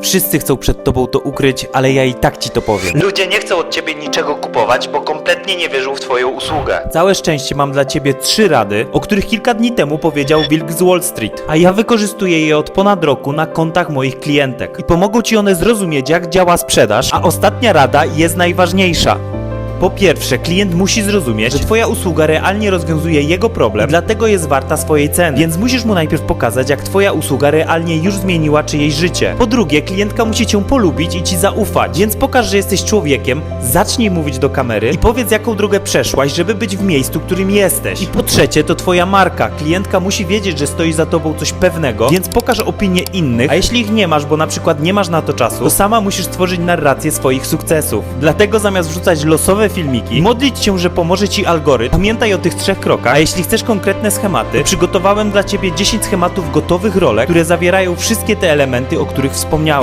Wszyscy chcą przed tobą to ukryć, ale ja i tak ci to powiem. Ludzie nie chcą od ciebie niczego kupować, bo kompletnie nie wierzą w twoją usługę. Całe szczęście mam dla ciebie trzy rady, o których kilka dni temu powiedział Wilk z Wall Street, a ja wykorzystuję je od ponad roku na kontach moich klientek. I pomogą ci one zrozumieć, jak działa sprzedaż, a ostatnia rada jest najważniejsza. Po pierwsze, klient musi zrozumieć, że Twoja usługa realnie rozwiązuje jego problem, dlatego jest warta swojej ceny. Więc musisz mu najpierw pokazać, jak Twoja usługa realnie już zmieniła czyjeś życie. Po drugie, klientka musi Cię polubić i Ci zaufać, więc pokaż, że jesteś człowiekiem, zacznij mówić do kamery i powiedz, jaką drogę przeszłaś, żeby być w miejscu, którym jesteś. I po trzecie, to Twoja marka. Klientka musi wiedzieć, że stoi za Tobą coś pewnego, więc pokaż opinię innych, a jeśli ich nie masz, bo na przykład nie masz na to czasu, to sama musisz stworzyć narrację swoich sukcesów. Dlatego zamiast wrzucać losowe filmiki modlić się, że pomoże Ci algorytm, pamiętaj o tych trzech krokach, a jeśli chcesz konkretne schematy, przygotowałem dla Ciebie 10 schematów gotowych rolek, które zawierają wszystkie te elementy, o których wspomniałem.